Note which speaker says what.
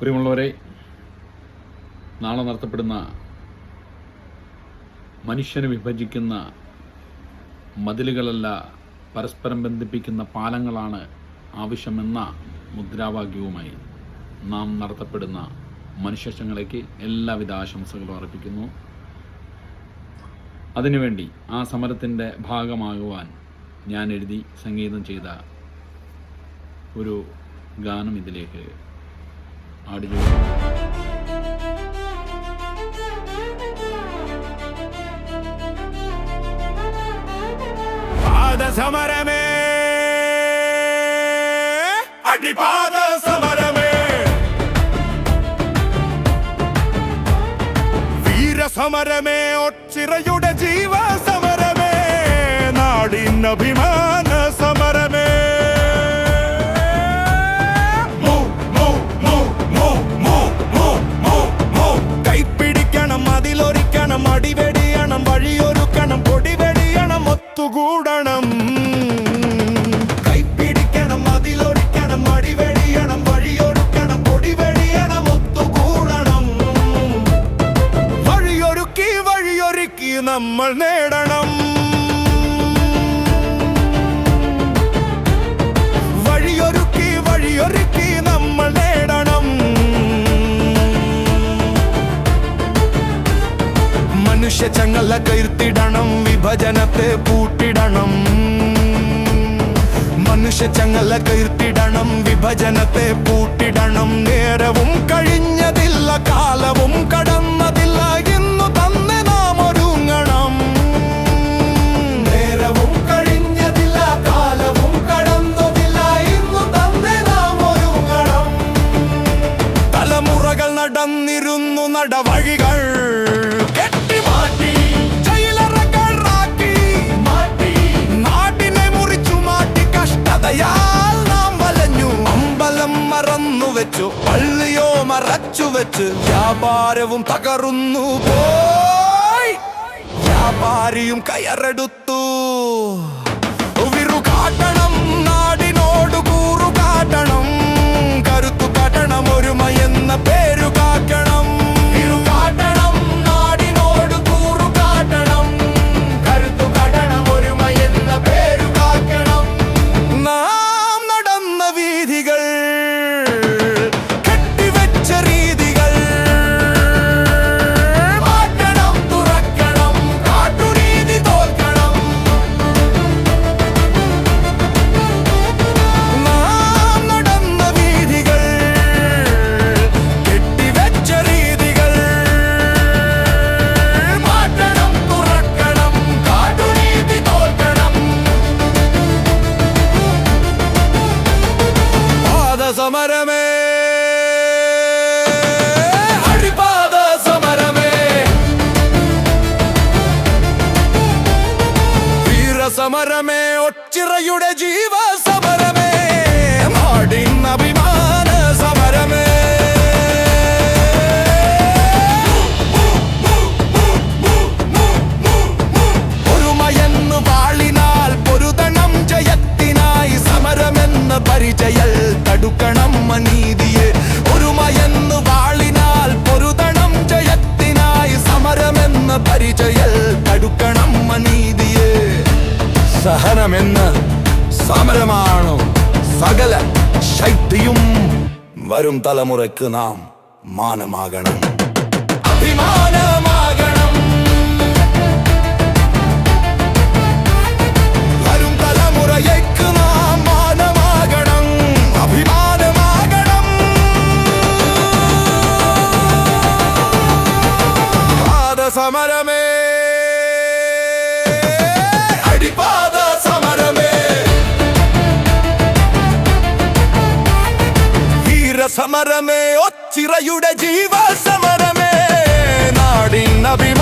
Speaker 1: പ്രിയമുള്ളവരെ നാളെ നടത്തപ്പെടുന്ന മനുഷ്യനെ വിഭജിക്കുന്ന മതിലുകളല്ല പരസ്പരം ബന്ധിപ്പിക്കുന്ന പാലങ്ങളാണ് ആവശ്യമെന്ന മുദ്രാവാക്യവുമായി നാം നടത്തപ്പെടുന്ന മനുഷ്യശങ്ങളേക്ക് എല്ലാവിധ ആശംസകളും അർപ്പിക്കുന്നു. അതിനുവേണ്ടി ആ സമരത്തിന്റെ ഭാഗമാകുവാൻ ഞാൻ എഴുതി സംഗീതം ചെയ്ത ഒരു ഗാനം ഇതിലേക്ക് ആഡിയോ
Speaker 2: പാദസമരമേ. വീരസമരമേ ഒച്ചിറയുടെ ജീവ സമരമേ നാടിൻ അഭിമാന സമരമേ മനുഷ്യ ചങ്ങല കയർത്തിടണം വിഭജനത്തെ പൂട്ടിടണം. മനുഷ്യ ചങ്ങല കയർത്തിടണം വിഭജനത്തെ പൂട്ടിടണം. വെച്ചു. പള്ളിയോ മറച്ചു വെച്ച് വ്യാപാരവും തകർന്നു പോയി. വ്യാപാരിയും കയറെടുത്തു. വിറുകാട്ടണം നാടിനോട് കൂറു കാട്ടണം. കരുത്തു കാട്ടണം ഒരുമയെന്ന പേരു പാദസമരമേ അടിപാദ സമരമേ വീരസമരമേ ഒച്ചിറയുടെ സഹനമെന്ന് സമരമാണ് സകല ശക്തിയും വരും തലമുറയ്ക്ക് നാം മാനമാകണം. അഭിമാനമാകണം. വരും തലമുറയ്ക്ക് നാം മാനമാകണം. അഭിമാനമാകണം. പാദസമരമേ വീരസമരമേ ഒച്ചിറയുടെ ജീവ സമരമേ നാടിൻ അഭിമാന